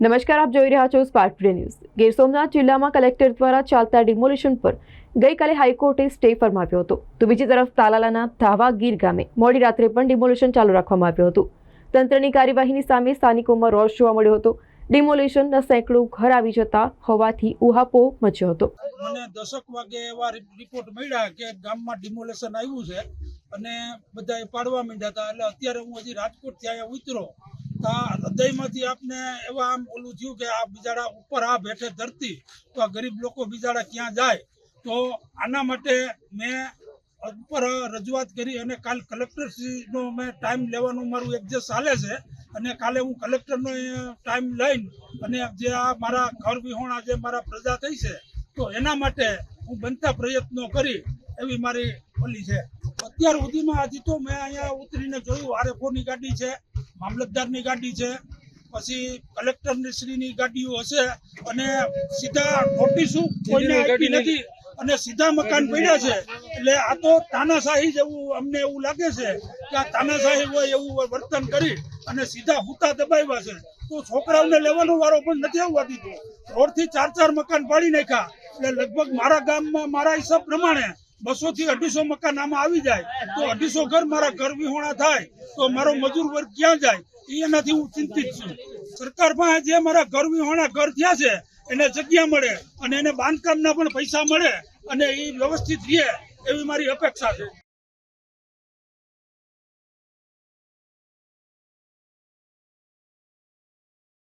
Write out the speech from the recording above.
નમસ્કાર, આપ જોઈ રહ્યા છો spark today news. Gir Somnath જિલ્લામાં કલેક્ટર દ્વારા ચાલતા ડિમોલિશન પર ગઈકાલે હાઈકોર્ટે સ્ટે ફરમાવ્યો હતો. તો બીજી તરફ તાલાલાના ધાવા ગીર ગામે મોડી રાત્રે પણ ડિમોલિશન ચાલુ રાખવામાં આવ્યું હતું. તંત્રની કાર્યવાહીની સામે સ્થાનિકોમાં રોષ જોવા મળ્યો હતો. ડિમોલિશનના સેંકડો ઘર આવી જતા હોવાથી ઉહાપો મચ્યો હતો. મને દશક વાગે એવા રિપોર્ટ મળ્યા કે ગામમાં ડિમોલેશન આવ્યું છે. અને બધા પાડવા માંડ્યા હતા. એટલે અત્યારે હું હજી રાજકોટ ત્યાં ઉતરો હૃદયમાંથી આપને એવા આમ ઓલું થયું કે આ બિચારા ઉપર આ બેઠે ધરતી, તો આ ગરીબ લોકો બિચારા ક્યાં જાય? તો આના માટે મેં ઉપર રજૂઆત કરી અને કાલ કલેક્ટરશ્રીનો મેં ટાઈમ લેવાનું મારું એડજસ્ટ ચાલે છે, અને કાલે હું કલેક્ટરનો ટાઈમ લઈને અને જે આ મારા ઘર વિહોણા જે મારા પ્રજા થઈ છે, તો એના માટે હું બનતા પ્રયત્નો કરી એવી મારી ઓલી છે. અત્યાર સુધીમાં હજી તો મેં અહીંયા ઉતરીને જોયું આરએફઓની ગાડી છે મામલતદારની ગાડી છે પછી કલેક્ટરશ્રીની ગાડીઓ હશે અને સીધા નોટિસો કોઈને આપી નથી અને સીધા મકાન પડ્યા છે. એટલે આ તો તાનાશાહી જેવું અમને એવું લાગે છે કે આ તાનાશાહી હોય એવું વર્તન કરી અને સીધા હુતા દબાવ્યા છે. તો છોકરાઓને લેવાનો વારો પણ નથી આવવા દીધો. રોડથી ચાર ચાર મકાન પાડી નાખ્યા. એટલે લગભગ મારા ગામમાં મારા હિસાબ પ્રમાણે બસો થી અઢીસો મકાન આમાં આવી જાય, તો અઢીસો ઘર મારા ઘર વિહોણા થાય, તો મારો મજૂર વર્ગ ક્યાં જાય? એનાથી હું ચિંતિત છું. સરકાર પાસે જે મારા ઘર વિહોણા ઘર થયા છે, એને જગ્યા મળે અને એને બાંધકામના પણ પૈસા મળે અને એ વ્યવસ્થિત રહે એવી મારી અપેક્ષા છે.